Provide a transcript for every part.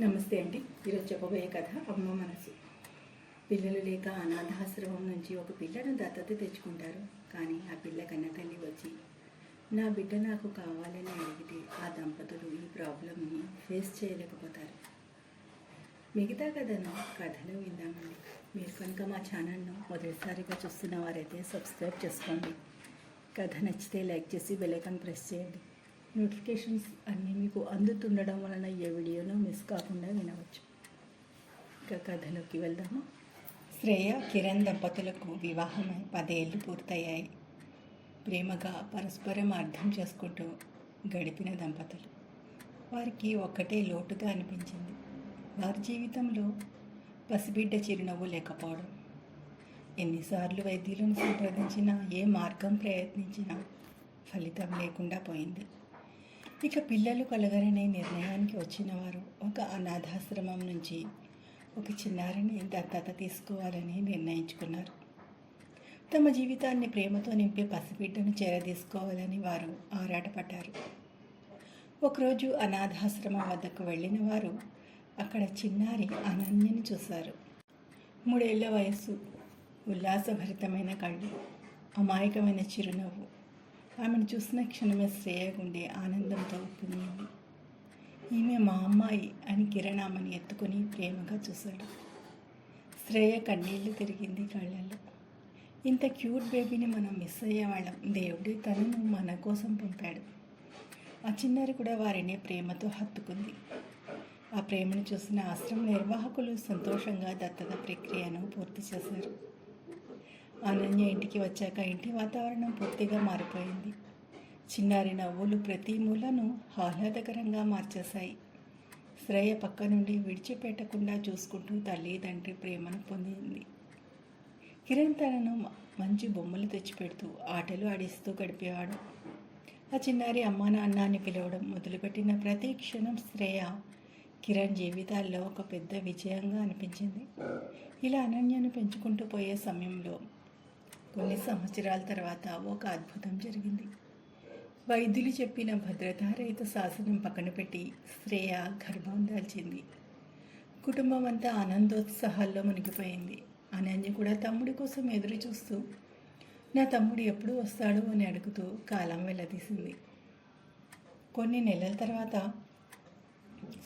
నమస్తే అండి. ఈరోజు చెప్పబోయే కథ అమ్మ మనసు. పిల్లలు లేక అనాథాశ్రమం నుంచి ఒక పిల్లను దత్తత తెచ్చుకుంటారు. కానీ ఆ పిల్ల కన్న తల్లి వచ్చి నా బిడ్డ నాకు కావాలని అడిగితే ఆ దంపతులు ఈ ప్రాబ్లమ్ని ఫేస్ చేయలేకపోతారు. మిగతా కథను కథలో విందామండి మీరు కనుక మా ఛానల్ను మొదటిసారిగా చూస్తున్న వారైతే సబ్స్క్రైబ్ చేసుకోండి. కథ నచ్చితే లైక్ చేసి బెలైకాన్ ప్రెస్ చేయండి. నోటిఫికేషన్స్ అన్నీ మీకు అందుతుండడం వలన ఏ వీడియోను మిస్ కాకుండా వినవచ్చు. ఇక కథలోకి వెళ్దాము? శ్రేయ కిరణ్ దంపతులకు వివాహమై పదేళ్ళు పూర్తయ్యాయి. ప్రేమగా పరస్పరం అర్థం చేసుకుంటూ గడిపిన దంపతులు. వారికి ఒక్కటే లోటుగా అనిపించింది. వారి జీవితంలో పసిబిడ్డ చిరునవ్వు లేకపోవడం. ఎన్నిసార్లు వైద్యులను సంప్రదించినా ఏ మార్గం ప్రయత్నించినా ఫలితం లేకుండా పోయింది. ఇక పిల్లలు కలగరనే నిర్ణయానికి వచ్చిన వారు ఒక అనాథాశ్రమం నుంచి ఒక చిన్నారిని దత్తత తీసుకోవాలని నిర్ణయించుకున్నారు. తమ జీవితాన్ని ప్రేమతో నింపే పసిబిడ్డను చేరదీసుకోవాలని వారు ఆరాటపడ్డారు. ఒకరోజు అనాథాశ్రమం వద్దకు వెళ్ళిన వారు అక్కడ చిన్నారి అనన్యని చూశారు. మూడేళ్ళ వయస్సు ఉల్లాసభరితమైన కళ్ళు అమాయకమైన చిరునవ్వు ఆమెను చూసిన క్షణమే శ్రేయ గుండె ఆనందంతో ఉప్పొంగింది. ఈమె మా అమ్మాయి అని కిరణ్ ఆమెను ఎత్తుకొని ప్రేమగా చూశాడు. శ్రేయ కన్నీళ్ళు తిరిగింది కళ్ళల్లో. ఇంత క్యూట్ బేబీని మనం మిస్ అయ్యేవాళ్ళం. దేవుడే తనను మన కోసం పంపాడు. ఆ చిన్నారి కూడా వారిని ప్రేమతో హత్తుకుంది. ఆ ప్రేమను చూసిన ఆశ్రమ నిర్వాహకులు సంతోషంగా దత్తత ప్రక్రియను పూర్తి చేశారు. అనన్య ఇంటికి వచ్చాక ఇంటి వాతావరణం పూర్తిగా మారిపోయింది. చిన్నారి నవ్వులు ప్రతి మూలను ఆహ్లాదకరంగా మార్చేశాయి. శ్రేయ పక్క నుండి విడిచిపెట్టకుండా చూసుకుంటూ తల్లి తండ్రి ప్రేమను పొందింది. కిరణ్ తనను మంచి బొమ్మలు తెచ్చిపెడుతూ ఆటలు ఆడిస్తూ గడిపేవాడు. ఆ చిన్నారి అమ్మా నాన్న అని పిలవడం మొదలుపెట్టిన ప్రతి క్షణం శ్రేయ కిరణ్ జీవితాల్లో ఒక పెద్ద విజయంగా అనిపించింది. ఇలా అనన్యను పెంచుకుంటూ పోయే సమయంలో కొన్ని సంవత్సరాల తర్వాత ఒక అద్భుతం జరిగింది. వైద్యులు చెప్పిన భద్రతారహిత శాసనం పక్కన పెట్టి శ్రేయ గర్భం దాల్చింది. కుటుంబం అంతా ఆనందోత్సాహాల్లో మునిగిపోయింది. అనన్య కూడా తమ్ముడి కోసం ఎదురు చూస్తూ నా తమ్ముడు ఎప్పుడు వస్తాడు? అని అడుగుతూ కాలం వెళ్ళదీసింది కొన్ని నెలల తర్వాత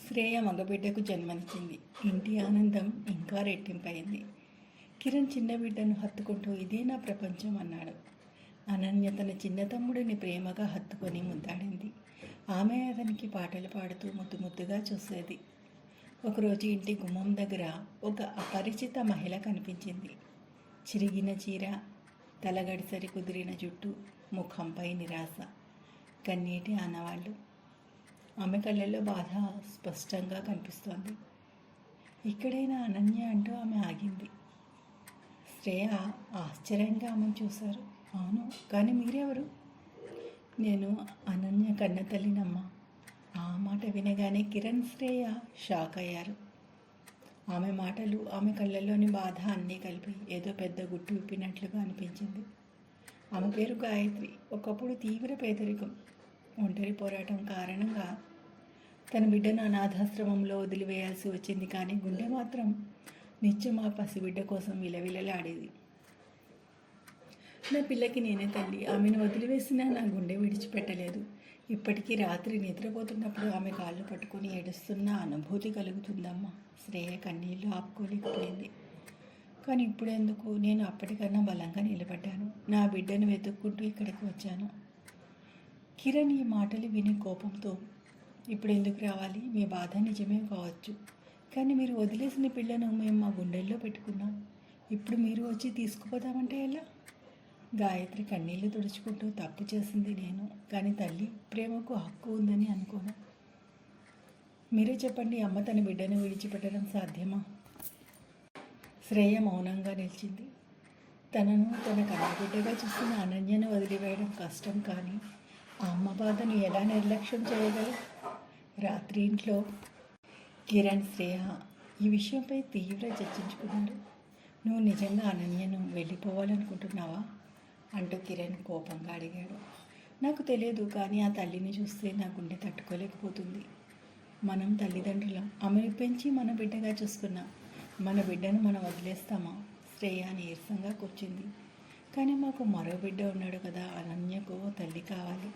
శ్రేయ మగబిడ్డకు జన్మనిచ్చింది. ఇంటి ఆనందం ఇంకా రెట్టింపైంది. కిరణ్ చిన్న బిడ్డను హత్తుకుంటూ ఇదే నా ప్రపంచం అన్నాడు. అనన్య తన చిన్నతమ్ముడిని ప్రేమగా హత్తుకొని ముద్దాడింది. ఆమె అతనికి పాటలు పాడుతూ ముద్దు ముద్దుగా చూసేది. ఒకరోజు ఇంటి గుమ్మం దగ్గర ఒక అపరిచిత మహిళ కనిపించింది. చిరిగిన చీర తలగడిసరి కుదిరిన జుట్టు ముఖంపై నిరాశ కన్నీటి ఆనవాళ్ళు ఆమె కళ్ళల్లో బాధ స్పష్టంగా కనిపిస్తోంది. ఇక్కడైనా అనన్య అంటూ ఆమె ఆగింది. శ్రేయ ఆశ్చర్యంగా ఆమెను చూశారు. అవును కానీ మీరెవరు? నేను అనన్య కన్న తల్లినమ్మ. ఆ మాట వినగానే కిరణ్ శ్రేయ షాక్ అయ్యారు. ఆమె మాటలు ఆమె కళ్ళల్లోని బాధ అన్నీ కలిపి ఏదో పెద్ద గుట్టు విప్పినట్లుగా అనిపించింది. ఆమె పేరు గాయత్రి ఒకప్పుడు తీవ్ర పేదరికం. ఒంటరి పోరాటం కారణంగా తన బిడ్డను అనాథాశ్రమంలో వదిలివేయాల్సి వచ్చింది కానీ గుండె మాత్రం నిత్యం ఆ పసిబిడ్డ కోసం విలవిలలాడేది. నా పిల్లకి నేనే తల్లి. ఆమెను వదిలివేసినా నా గుండె విడిచిపెట్టలేదు. ఇప్పటికీ రాత్రి నిద్రపోతున్నప్పుడు ఆమె కాళ్ళు పట్టుకొని ఏడుస్తున్న అనుభూతి కలుగుతుందమ్మా. శ్రేయ కన్నీళ్ళు ఆపుకోలేకపోయింది. కానీ ఇప్పుడెందుకు నేను అప్పటికన్నా బలంగా నిలబడ్డాను. నా బిడ్డను వెతుక్కుంటూ ఇక్కడికి వచ్చాను. కిరణ్ ఈ మాటలు విని కోపంతో ఇప్పుడు ఎందుకు రావాలి? మీ బాధ నిజమే కావచ్చు. కానీ మీరు వదిలేసిన పిల్లను మేము మా గుండెల్లో పెట్టుకున్నాం. ఇప్పుడు మీరు వచ్చి తీసుకుపోదామంటే ఎలా? గాయత్రి కన్నీళ్ళు తుడుచుకుంటూ తప్పు చేసింది నేను. కానీ తల్లి ప్రేమకు హక్కు ఉందని అనుకోను. మీరే చెప్పండి అమ్మ తన బిడ్డను విడిచిపెట్టడం సాధ్యమా? శ్రేయ మౌనంగా నిలిచింది. తనను తన కన్నబిడ్డగా చూస్తున్న అనన్యను వదిలివేయడం కష్టం కానీ ఆ అమ్మ బాధను ఎలా నిర్లక్ష్యం చేయగలరు రాత్రి ఇంట్లో కిరణ్ శ్రేయ ఈ విషయంపై తీవ్ర చర్చించుకున్నాడు నువ్వు నిజంగా అనన్యను వెళ్ళిపోవాలనుకుంటున్నావా? అంటూ కిరణ్ కోపంగా అడిగాడు. నాకు తెలియదు కానీ ఆ తల్లిని చూస్తే నా గుండె తట్టుకోలేకపోతుంది. మనం తల్లిదండ్రులం. ఆమెను పెంచి మన బిడ్డగా చూసుకున్నాం మన బిడ్డను మనం వదిలేస్తామా? శ్రేయ నీరసంగా కూర్చుంది. కానీ మాకు మరో బిడ్డ ఉన్నాడు కదా అనన్యకు ఓ తల్లి కావాలి.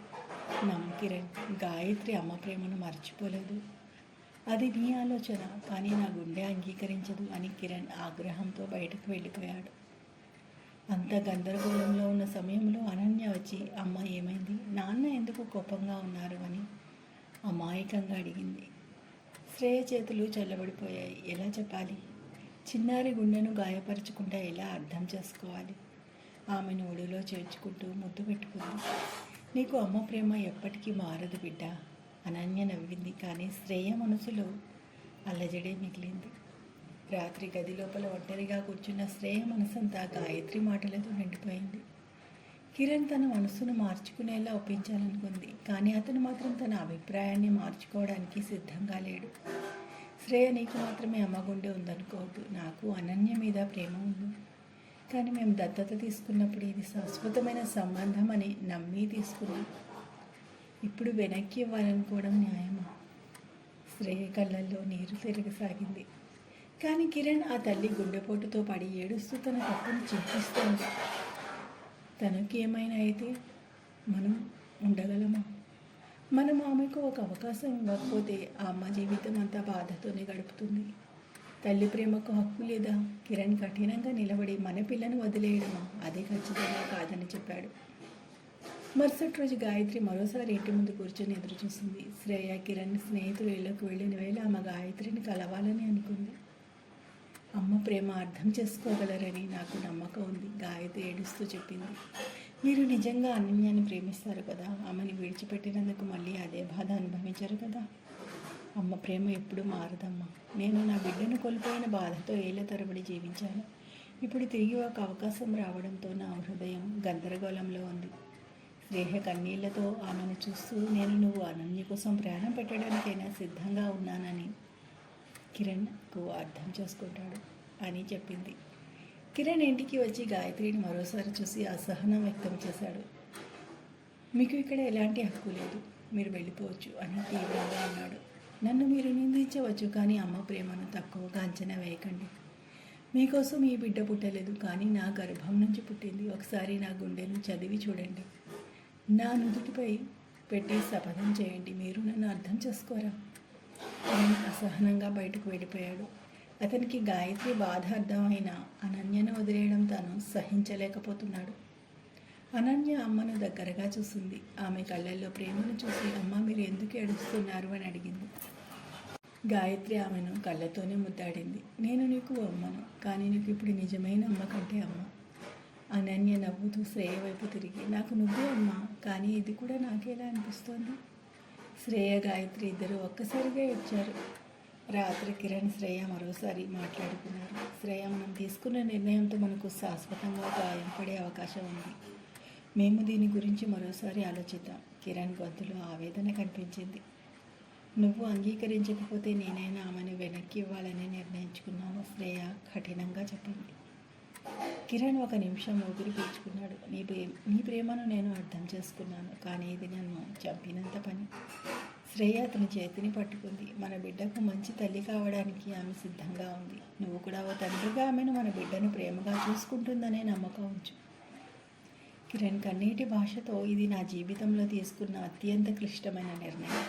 నమ్ము కిరణ్ గాయత్రి అమ్మ ప్రేమను మర్చిపోలేదు. అది నీ ఆలోచన. కానీ నా గుండె అంగీకరించదు అని కిరణ్ ఆగ్రహంతో బయటకు వెళ్ళిపోయాడు. అంత గందరగోళంలో ఉన్న సమయంలో అనన్య వచ్చి అమ్మ ఏమైంది? నాన్న ఎందుకు కోపంగా ఉన్నారు? అని అమాయకంగా అడిగింది. శ్రేయ చేతులు చల్లబడిపోయాయి. ఎలా చెప్పాలి? చిన్నారి గుండెను గాయపరచకుండా ఎలా అర్థం చేసుకోవాలి? ఆమెను ఒడిలో చేర్చుకుంటూ ముద్దు పెట్టుకుంది. నీకు అమ్మ ప్రేమ ఎప్పటికీ మారదు బిడ్డ. అనన్య నవ్వింది. కానీ శ్రేయ మనసులో అల్లజడే మిగిలింది. రాత్రి గది లోపల ఒంటరిగా కూర్చున్న శ్రేయ మనసంతా గాయత్రి మాటలతో నిండిపోయింది. కిరణ్ తన మనసును మార్చుకునేలా ఒప్పించాలనుకుంది. కానీ అతను మాత్రం తన అభిప్రాయాన్ని మార్చుకోవడానికి సిద్ధంగా లేడు. శ్రేయ నీకు మాత్రమే అమ్మగుండే ఉందనుకోవద్దు నాకు అనన్య మీద ప్రేమ ఉంది. కానీ మేము దత్తత తీసుకున్నప్పుడు ఇది శాశ్వతమైన సంబంధం అని నమ్మి తీసుకున్నాం. ఇప్పుడు వెనక్కి ఇవ్వాలనుకోవడం న్యాయమా? శ్రేయ కళ్ళల్లో నీరు తిరగసాగింది. కానీ కిరణ్ ఆ తల్లి గుండెపోటుతో పడి ఏడుస్తూ తన తప్పును చింతిస్తోంది. తనకి ఏమైనా అయితే మనం ఉండగలమా? మనం ఆమెకు ఒక అవకాశం ఇవ్వకపోతే ఆ అమ్మ జీవితం అంతా బాధతోనే గడుపుతుంది. తల్లి ప్రేమకు హక్కు లేదా? కిరణ్ కఠినంగా నిలబడి మన పిల్లను వదిలేయడమా? అదే ఖచ్చితంగా కాదని చెప్పాడు. మరుసటి రోజు గాయత్రి మరోసారి ఇంటి ముందు కూర్చొని ఎదురు చూసింది. శ్రేయ కిరణ్ స్నేహితులు ఇళ్ళకు వెళ్ళిన వేళ ఆమె గాయత్రిని కలవాలని అనుకుంది. అమ్మ ప్రేమ అర్థం చేసుకోగలరని నాకు నమ్మకం ఉంది గాయత్రి ఏడుస్తూ చెప్పింది. మీరు నిజంగా అనన్యాన్ని ప్రేమిస్తారు కదా ఆమెని విడిచిపెట్టినందుకు మళ్ళీ అదే బాధ అనుభవించారు కదా. అమ్మ ప్రేమ ఎప్పుడు మారదమ్మా. నేను నా బిడ్డను కోల్పోయిన బాధతో ఏళ్ళ తరబడి జీవించాను. ఇప్పుడు తిరిగి ఒక అవకాశం రావడంతో నా హృదయం గందరగోళంలో ఉంది. స్నేహ కన్నీళ్ళతో ఆమెను చూస్తూ నేను నువ్వు అనన్య కోసం ప్రాణం పెట్టడానికైనా సిద్ధంగా ఉన్నానని. కిరణ్కు అర్థం చేసుకుంటాడు అని చెప్పింది. కిరణ్ ఇంటికి వచ్చి గాయత్రిని మరోసారి చూసి అసహనం వ్యక్తం చేశాడు. మీకు ఇక్కడ ఎలాంటి హక్కు లేదు. మీరు వెళ్ళిపోవచ్చు అని తీవ్రంగా అన్నాడు. నన్ను మీరు నిందించవచ్చు కానీ అమ్మ ప్రేమను తక్కువగా అంచనా వేయకండి. మీకోసం ఈ బిడ్డ పుట్టలేదు కానీ నా గర్భం నుంచి పుట్టింది. ఒకసారి నా గుండెను చదివి చూడండి. నా నుదుటిపై పెట్టి శపథం చేయండి. మీరు నన్ను అర్థం చేసుకోరా? ఆయన అసహనంగా బయటకు వెళ్ళిపోయాడు. అతనికి గాయత్రి బాధ అర్థమైన అనన్యను వదిలేయడం తాను సహించలేకపోతున్నాడు. అనన్య అమ్మను దగ్గరగా చూసింది. ఆమె కళ్ళల్లో ప్రేమను చూసి అమ్మ మీరు ఎందుకు ఏడుస్తున్నారు? అని అడిగింది. గాయత్రి ఆమెను కళ్ళతోనే ముద్దాడింది. నేను నీకు అమ్మను కానీ నీకు ఇప్పుడు నిజమైన అమ్మ కంటే అమ్మ. అనన్య నవ్వుతూ శ్రేయ వైపు తిరిగి నాకు నువ్వే అమ్మ కానీ ఇది కూడా నాకేలా అనిపిస్తోంది? శ్రేయ గాయత్రి ఇద్దరు ఒక్కసారిగా ఇచ్చారు రాత్రి కిరణ్ శ్రేయ మరోసారి మాట్లాడుకున్నారు. శ్రేయ మనం తీసుకున్న నిర్ణయంతో మనకు శాశ్వతంగా గాయం పడే అవకాశం ఉంది. మేము దీని గురించి మరోసారి ఆలోచిద్దాం. కిరణ్ గొంతులో ఆవేదన కనిపించింది. నువ్వు అంగీకరించకపోతే నేనైనా ఆమెను వెనక్కి ఇవ్వాలని నిర్ణయించుకున్నాను శ్రేయ కఠినంగా చెప్పింది. కిరణ్ ఒక నిమిషం ఊపిరి పీల్చుకున్నాడు. నీ ప్రేమ నీ ప్రేమను నేను అర్థం చేసుకున్నాను. కానీ ఇది నన్ను చంపినంత పని. శ్రేయ అతని చేతిని పట్టుకుంది. మన బిడ్డకు మంచి తల్లి కావడానికి ఆమె సిద్ధంగా ఉంది. నువ్వు కూడా ఓ తండ్రిగా ఆమెను మన బిడ్డను ప్రేమగా చూసుకుంటుందనే నమ్మకం ఉంచు. కిరణ్ కన్నీటి భాషతో ఇది నా జీవితంలో తీసుకున్న అత్యంత క్లిష్టమైన నిర్ణయం.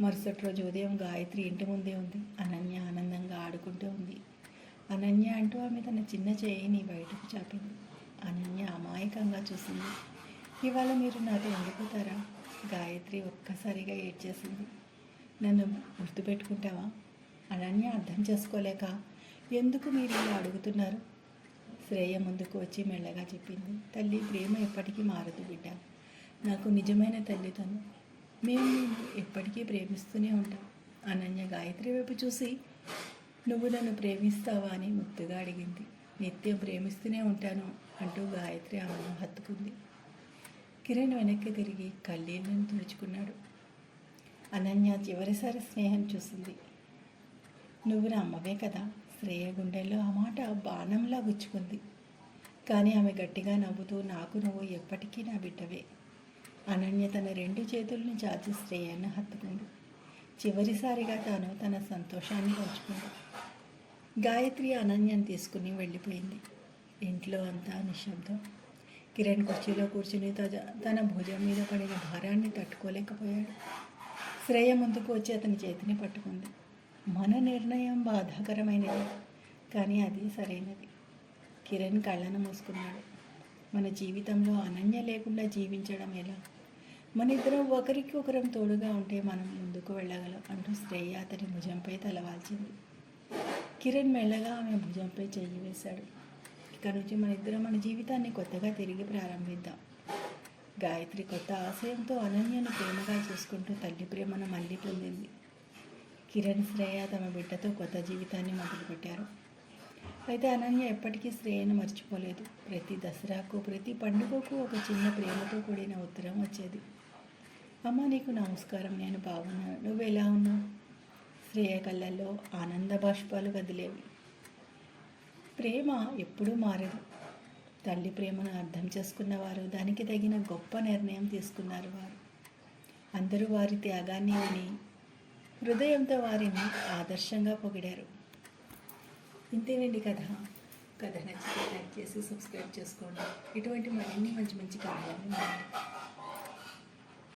మరుసటి రోజు ఉదయం గాయత్రి ఇంటి ముందే ఉంది. అనన్య ఆనందంగా ఆడుకుంటూ ఉంది. అనన్య అంటూ ఆమె తన చిన్న చేయిని బయటకు చాపింది. అనన్య అమాయకంగా చూసింది. ఇవాళ మీరు నాతో ఉండిపోతారా? గాయత్రి ఒక్కసారిగా ఏడ్చేసింది. నన్ను గుర్తుపెట్టుకుంటావా? అనన్య అర్థం చేసుకోలేక ఎందుకు మీరు ఇలా అడుగుతున్నారు? శ్రేయ ముందుకు వచ్చి మెల్లగా చెప్పింది. తల్లి ప్రేమ ఎప్పటికీ మారదు బిడ్డ. నాకు నిజమైన తల్లి తను. మేము ఎప్పటికీ ప్రేమిస్తూనే ఉంటాం. అనన్య గాయత్రి వైపు చూసి నువ్వు నన్ను ప్రేమిస్తావా అని ముద్దుగా అడిగింది. నిత్యం ప్రేమిస్తూనే ఉంటాను అంటూ గాయత్రి ఆమెను హత్తుకుంది. కిరణ్ వెనక్కి తిరిగి కళ్ళీళ్ళను తుడుచుకున్నాడు. అనన్య చివరిసారి స్నేహం చూసింది. నువ్వు నా అమ్మవే కదా? శ్రేయ గుండెల్లో ఆ మాట బాణంలా గుచ్చుకుంది. కానీ ఆమె గట్టిగా నవ్వుతూ నాకు నువ్వు ఎప్పటికీ నా బిడ్డవే. అనన్య తన రెండు చేతులను చాచి శ్రేయను హత్తుకుంది. చివరిసారిగా తాను తన సంతోషాన్ని పంచుకుంది. గాయత్రి అనన్యని తీసుకుని వెళ్ళిపోయింది. ఇంట్లో అంతా నిశ్శబ్దం. కిరణ్ కుర్చీలో కూర్చుని తన భుజం మీద పడిన భారాన్ని తట్టుకోలేకపోయాడు. శ్రేయ ముందుకు వచ్చి అతని చేతిని పట్టుకుంది. మన నిర్ణయం బాధాకరమైనది కానీ అది సరైనది. కిరణ్ కళ్ళను మూసుకున్నాడు. మన జీవితంలో అనన్య లేకుండా జీవించడం ఎలా? మన ఇద్దరం ఒకరికి ఒకరం తోడుగా ఉంటే మనం ముందుకు వెళ్ళగలం అంటూ శ్రేయ అతని భుజంపై తలవాల్చింది. కిరణ్ మెల్లగా ఆమె భుజంపై చెయ్యి వేశాడు. ఇక నుంచి మన ఇద్దరం మన జీవితాన్ని కొత్తగా తిరిగి ప్రారంభిద్దాం. గాయత్రి కొత్త ఆశయంతో అనన్యను ప్రేమగా చూసుకుంటూ తల్లి ప్రేమను మళ్ళీ పొందింది. కిరణ్ శ్రేయ తమ బిడ్డతో కొత్త జీవితాన్ని మొదలుపెట్టారు. అయితే అనన్య ఎప్పటికీ శ్రేయను మర్చిపోలేదు. ప్రతి దసరాకు ప్రతి పండుగకు ఒక చిన్న ప్రేమతో కూడిన ఉత్తరం వచ్చేది. అమ్మ నీకు నమస్కారం నేను బాగున్నాను. నువ్వు ఎలా ఉన్నావు? శ్రేయ కళ్ళల్లో ఆనంద బాష్పాలు కదిలేవి. ప్రేమ ఎప్పుడూ మారదు. తల్లి ప్రేమను అర్థం చేసుకున్నవారు దానికి తగిన గొప్ప నిర్ణయం తీసుకున్నారు వారు. అందరూ వారి త్యాగాన్ని విని హృదయంతో వారిని ఆదర్శంగా పొగిడారు. ఇంతేనండి కథ. కథ నచ్చితే లైక్ చేసి సబ్స్క్రైబ్ చేసుకోండి. ఇటువంటి మరిన్ని మంచి మంచి కథలను